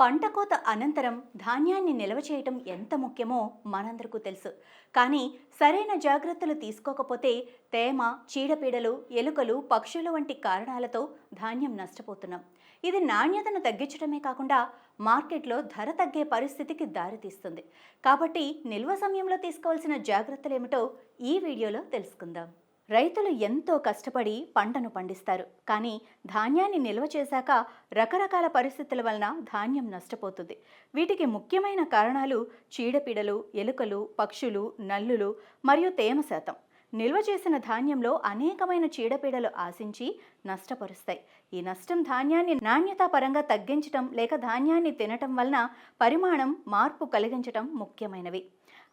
పంట కోత అనంతరం ధాన్యాన్ని నిల్వ చేయటం ఎంత ముఖ్యమో మనందరికీ తెలుసు. కానీ సరైన జాగ్రత్తలు తీసుకోకపోతే తేమ చీడపీడలు ఎలుకలు పక్షులు వంటి కారణాలతో ధాన్యం నష్టపోతున్నాం. ఇది నాణ్యతను తగ్గించడమే కాకుండా మార్కెట్లో ధర తగ్గే పరిస్థితికి దారితీస్తుంది. కాబట్టి నిల్వ సమయంలో తీసుకోవాల్సిన జాగ్రత్తలు ఏమిటో ఈ వీడియోలో తెలుసుకుందాం. రైతులు ఎంతో కష్టపడి పంటను పండిస్తారు. కానీ ధాన్యాన్ని నిల్వ చేశాక రకరకాల పరిస్థితుల వలన ధాన్యం నష్టపోతుంది. వీటికి ముఖ్యమైన కారణాలు చీడపీడలు ఎలుకలు పక్షులు నల్లులు మరియు తేమ శాతం. నిల్వ చేసిన ధాన్యంలో అనేకమైన చీడపీడలు ఆశించి నష్టపరుస్తాయి. ఈ నష్టం ధాన్యాన్ని నాణ్యత పరంగా తగ్గించటం లేక ధాన్యాన్ని తినటం వలన పరిమాణం మార్పు కలిగించటం ముఖ్యమైనవి.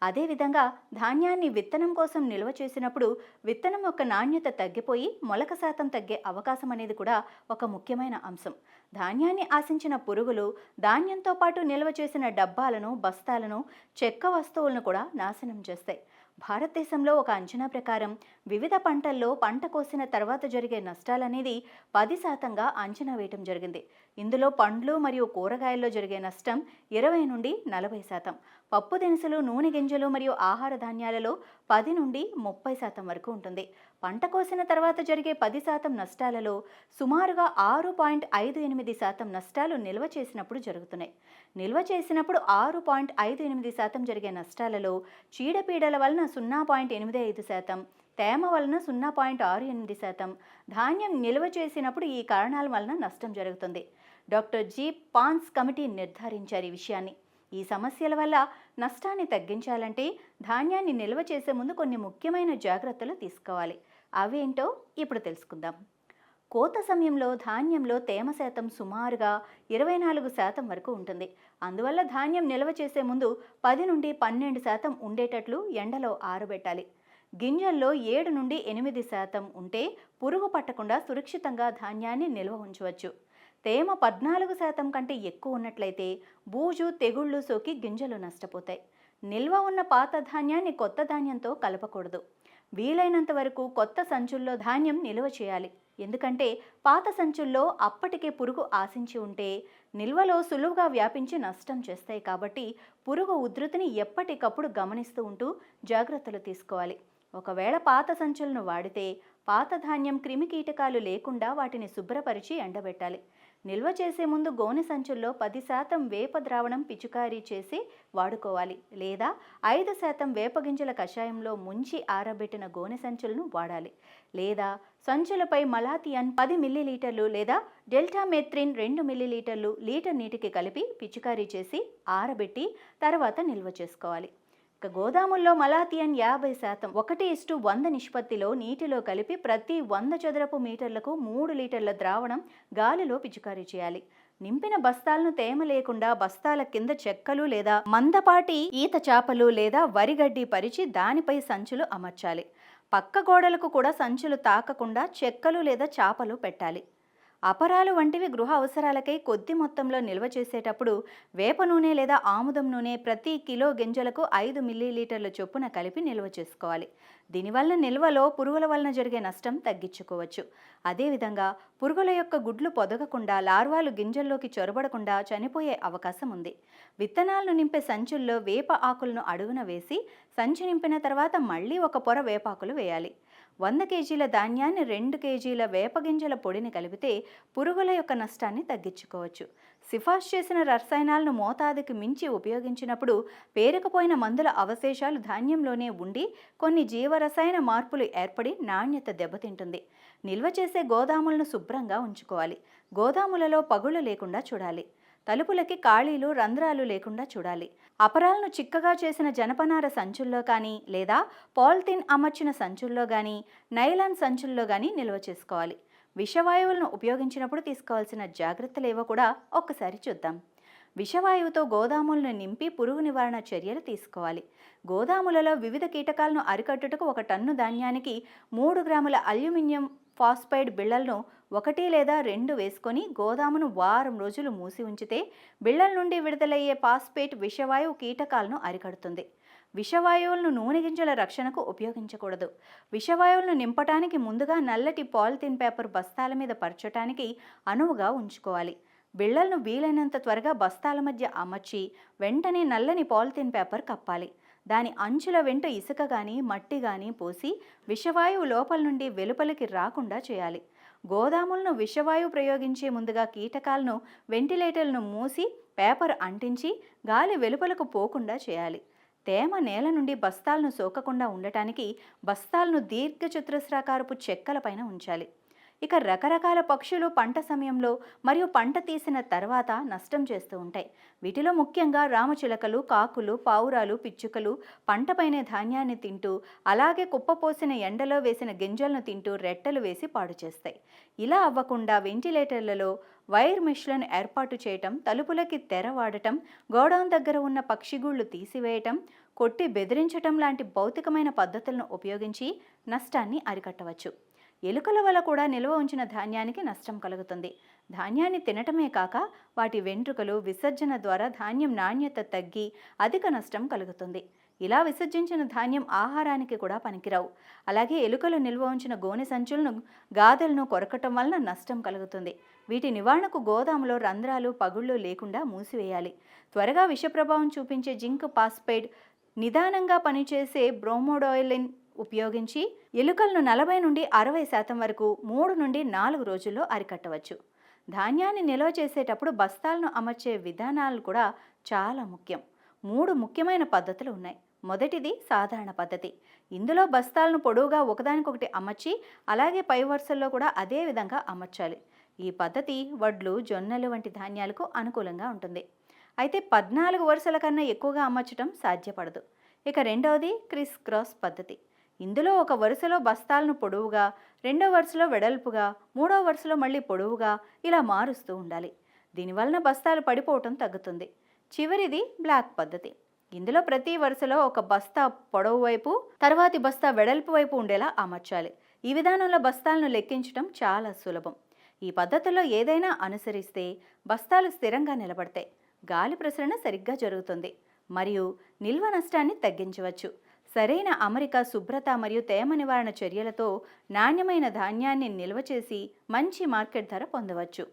అదేవిధంగా ధాన్యాన్ని విత్తనం కోసం నిల్వ చేసినప్పుడు విత్తనం యొక్క నాణ్యత తగ్గిపోయి మొలక శాతం తగ్గే అవకాశం అనేది కూడా ఒక ముఖ్యమైన అంశం. ధాన్యాన్ని ఆశించిన పురుగులు ధాన్యంతో పాటు నిల్వ చేసిన డబ్బాలను బస్తాలను చెక్క వస్తువులను కూడా నాశనం చేస్తాయి. భారతదేశంలో ఒక అంచనా ప్రకారం వివిధ పంటల్లో పంట కోసిన తర్వాత జరిగే నష్టాలనేది పది శాతంగా అంచనా వేయటం జరిగింది. ఇందులో పండ్లు మరియు కూరగాయల్లో జరిగే నష్టం ఇరవై నుండి నలభై శాతం. పప్పు దినుసులు నూనె గింజలు మరియు ఆహార ధాన్యాలలో పది నుండి ముప్పై శాతం వరకు ఉంటుంది. పంట కోసిన తర్వాత జరిగే పది శాతం నష్టాలలో సుమారుగా ఆరు పాయింట్ ఐదు ఎనిమిది శాతం నష్టాలు నిల్వ చేసినప్పుడు జరుగుతున్నాయి. నిల్వ చేసినప్పుడు ఆరు పాయింట్ ఐదు ఎనిమిది శాతం జరిగే నష్టాలలో చీడపీడల వలన సున్నా పాయింట్ ఎనిమిది ఐదు శాతం తేమ వలన సున్నా పాయింట్ ఆరు ఎనిమిది శాతం ధాన్యం నిల్వ చేసినప్పుడు ఈ కారణాల వలన నష్టం జరుగుతుంది. Doctor G. పాన్స్ కమిటీ నిర్ధారించారు ఈ విషయాన్ని. ఈ సమస్యల వల్ల నష్టాన్ని తగ్గించాలంటే ధాన్యాన్ని నిల్వ చేసే ముందు కొన్ని ముఖ్యమైన జాగ్రత్తలు తీసుకోవాలి. అవేంటో ఇప్పుడు తెలుసుకుందాం. కోత సమయంలో ధాన్యంలో తేమ శాతం సుమారుగా ఇరవై నాలుగు శాతం వరకు ఉంటుంది. అందువల్ల ధాన్యం నిల్వ చేసే ముందు పది నుండి పన్నెండు శాతం ఉండేటట్లు ఎండలో ఆరబెట్టాలి. గింజల్లో ఏడు నుండి ఎనిమిది శాతం ఉంటే పురుగు పట్టకుండా సురక్షితంగా ధాన్యాన్ని నిల్వ ఉంచవచ్చు. తేమ పద్నాలుగు శాతం కంటే ఎక్కువ ఉన్నట్లయితే బూజు తెగుళ్ళు సోకి గింజలు నష్టపోతాయి. నిల్వ ఉన్న పాత ధాన్యాన్ని కొత్త ధాన్యంతో కలపకూడదు. వీలైనంత వరకు కొత్త సంచుల్లో ధాన్యం నిల్వ చేయాలి. ఎందుకంటే పాత సంచుల్లో అప్పటికే పురుగు ఆశించి ఉంటే నిల్వలో సులువుగా వ్యాపించి నష్టం చేస్తాయి కాబట్టి పురుగు ఉధృతిని ఎప్పటికప్పుడు గమనిస్తూ ఉంటూ జాగ్రత్తలు తీసుకోవాలి. ఒకవేళ పాత సంచులను వాడితే పాత ధాన్యం క్రిమికీటకాలు లేకుండా వాటిని శుభ్రపరిచి ఎండబెట్టాలి. నిల్వ చేసే ముందు గోనె సంచుల్లో పది శాతం వేప ద్రావణం పిచుకారీ చేసి వాడుకోవాలి. లేదా ఐదు శాతం వేపగింజల కషాయంలో ముంచి ఆరబెట్టిన గోనె సంచులను వాడాలి. లేదా సంచులపై మలాథియన్ పది మిల్లీలీటర్లు లేదా డెల్టామెత్రిన్ రెండు మిల్లీలీటర్లు లీటర్ నీటికి కలిపి పిచికారీ చేసి ఆరబెట్టి తర్వాత నిల్వ చేసుకోవాలి. గోదాముల్లో మలాథియన్ యాభై శాతం ఒకటి ఇస్టు వంద నిష్పత్తిలో నీటిలో కలిపి ప్రతి వంద చదరపు మీటర్లకు మూడు లీటర్ల ద్రావణం గాలిలో పిచికారీ చేయాలి. నింపిన బస్తాలను తేమ లేకుండా బస్తాల కింద చెక్కలు లేదా మందపాటి ఈత చాపలు లేదా వరిగడ్డి పరిచి దానిపై సంచులు అమర్చాలి. పక్క గోడలకు కూడా సంచులు తాకకుండా చెక్కలు లేదా చాపలు పెట్టాలి. అపరాలు వంటివి గృహ అవసరాలకై కొద్ది మొత్తంలో నిల్వ చేసేటప్పుడు వేప నూనె లేదా ఆముదం నూనె ప్రతి కిలో గింజలకు ఐదు మిల్లీలీటర్ల చొప్పున కలిపి నిల్వ చేసుకోవాలి. దీనివల్ల నిల్వలో పురుగుల వలన జరిగే నష్టం తగ్గించుకోవచ్చు. అదేవిధంగా పురుగుల యొక్క గుడ్లు పొదగకుండా లార్వాలు గింజల్లోకి చొరబడకుండా చనిపోయే అవకాశం ఉంది. విత్తనాలను నింపే సంచుల్లో వేప ఆకులను అడుగున వేసి సంచి నింపిన తర్వాత మళ్ళీ ఒక పొర వేపాకులు వేయాలి. వంద కేజీల ధాన్యాన్ని రెండు కేజీల వేపగింజల పొడిని కలిపితే పురుగుల యొక్క నష్టాన్ని తగ్గించుకోవచ్చు. సిఫార్సు చేసిన రసాయనాలను మోతాదుకి మించి ఉపయోగించినప్పుడు పేరుకుపోయిన మందుల అవశేషాలు ధాన్యంలోనే ఉండి కొన్ని జీవరసాయన మార్పులు ఏర్పడి నాణ్యత దెబ్బతింటుంది. నిల్వ చేసే గోదాములను శుభ్రంగా ఉంచుకోవాలి. గోదాములలో పగుళ్ళు లేకుండా చూడాలి. తలుపులకి ఖాళీలు రంధ్రాలు లేకుండా చూడాలి. అపరాలను చిక్కగా చేసిన జనపనార సంచుల్లో కానీ లేదా పాలిథిన్ అమర్చిన సంచుల్లో కానీ నైలాన్ సంచుల్లో కానీ నిల్వ చేసుకోవాలి. విషవాయువులను ఉపయోగించినప్పుడు తీసుకోవాల్సిన జాగ్రత్తలేవో కూడా ఒక్కసారి చూద్దాం. విషవాయువుతో గోదాములను నింపి పురుగు నివారణ చర్యలు తీసుకోవాలి. గోదాములలో వివిధ కీటకాలను అరికట్టుటకు ఒక టన్ను ధాన్యానికి మూడు గ్రాముల అల్యూమినియం ఫాస్ఫైడ్ బిళ్ళలను ఒకటి లేదా రెండు వేసుకొని గోదామును వారం రోజులు మూసి ఉంచితే బిళ్ళల నుండి విడుదలయ్యే పాస్పేట్ విషవాయువు కీటకాలను అరికడుతుంది. విషవాయువులను నూనె గింజల రక్షణకు ఉపయోగించకూడదు. విషవాయువులను నింపటానికి ముందుగా నల్లటి పాలిథిన్ పేపర్ బస్తాల మీద పరచటానికి అనువుగా ఉంచుకోవాలి. బిళ్ళలను వీలైనంత త్వరగా బస్తాల మధ్య అమర్చి వెంటనే నల్లని పాలిథిన్ పేపర్ కప్పాలి. దాని అంచుల వెంట ఇసుక కానీ మట్టి కానీ పోసి విషవాయువు లోపల నుండి వెలుపలికి రాకుండా చేయాలి. గోదాములను విషవాయువు ప్రయోగించే ముందుగా కీటకాలను వెంటిలేటర్లను మూసి పేపర్ అంటించి గాలి వెలుపలకు పోకుండా చేయాలి. తేమ నేల నుండి బస్తాలను సోకకుండా ఉండటానికి బస్తాలను దీర్ఘచతురస్రాకారపు చెక్కలపైన ఉంచాలి. ఇక రకరకాల పక్షులు పంట సమయంలో మరియు పంట తీసిన తర్వాత నష్టం చేస్తూ ఉంటాయి. వీటిలో ముఖ్యంగా రామచిలకలు కాకులు పావురాలు పిచ్చుకలు పంటపైనే ధాన్యాన్ని తింటూ అలాగే కుప్పపోసిన ఎండలో వేసిన గింజలను తింటూ రెట్టలు వేసి పాడు చేస్తాయి. ఇలా అవ్వకుండా వెంటిలేటర్లలో వైర్ మిష్లను ఏర్పాటు చేయటం తలుపులకి తెర వాడటం గోడౌన్ దగ్గర ఉన్న పక్షిగూళ్ళు తీసివేయటం కొట్టి బెదిరించటం లాంటి భౌతికమైన పద్ధతులను ఉపయోగించి నష్టాన్ని అరికట్టవచ్చు. ఎలుకల వల్ల కూడా నిల్వ ఉంచిన ధాన్యానికి నష్టం కలుగుతుంది. ధాన్యాన్ని తినటమే కాక వాటి వెంట్రుకలు విసర్జన ద్వారా ధాన్యం నాణ్యత తగ్గి అధిక నష్టం కలుగుతుంది. ఇలా విసర్జించిన ధాన్యం ఆహారానికి కూడా పనికిరావు. అలాగే ఎలుకలు నిల్వ ఉంచిన గోనె సంచులను గాదెలను కొరకటం వలన నష్టం కలుగుతుంది. వీటి నివారణకు గోదాములో రంధ్రాలు పగుళ్ళు లేకుండా మూసివేయాలి. త్వరగా విషప్రభావం చూపించే జింక్ పాస్పైడ్ నిదానంగా పనిచేసే బ్రోమోడోయిలిన్ ఉపయోగించి ఎలుకలను నలభై నుండి అరవై శాతం వరకు మూడు నుండి నాలుగు రోజుల్లో అరికట్టవచ్చు. ధాన్యాన్ని నిల్వ చేసేటప్పుడు బస్తాలను అమర్చే విధానాలు కూడా చాలా ముఖ్యం. మూడు ముఖ్యమైన పద్ధతులు ఉన్నాయి. మొదటిది సాధారణ పద్ధతి. ఇందులో బస్తాలను పొడవుగా ఒకదానికొకటి అమర్చి అలాగే పై వరుసల్లో కూడా అదే విధంగా అమర్చాలి. ఈ పద్ధతి వడ్లు జొన్నలు వంటి ధాన్యాలకు అనుకూలంగా ఉంటుంది. అయితే పద్నాలుగు వరుసల కన్నా ఎక్కువగా అమర్చడం సాధ్యపడదు. ఇక రెండవది క్రిస్ క్రాస్ పద్ధతి. ఇందులో ఒక వరుసలో బస్తాలను పొడవుగా రెండో వరుసలో వెడల్పుగా మూడో వరుసలో మళ్ళీ పొడవుగా ఇలా మారుస్తూ ఉండాలి. దీనివలన బస్తాలు పడిపోవటం తగ్గుతుంది. చివరిది బ్లాక్ పద్ధతి. ఇందులో ప్రతి వరుసలో ఒక బస్తా పొడవు వైపు తర్వాతి బస్తా వెడల్పు వైపు ఉండేలా అమర్చాలి. ఈ విధానంలో బస్తాలను లెక్కించడం చాలా సులభం. ఈ పద్ధతుల్లో ఏదైనా అనుసరిస్తే బస్తాలు స్థిరంగా నిలబడతాయి. గాలి ప్రసరణ సరిగ్గా జరుగుతుంది. మరియు నిల్వ నష్టాన్ని తగ్గించవచ్చు. సరైన అమరిక శుభ్రత మరియు తేమ నివారణ చర్యలతో నాణ్యమైన ధాన్యాన్ని నిల్వ చేసి మంచి మార్కెట్ ధర పొందవచ్చు.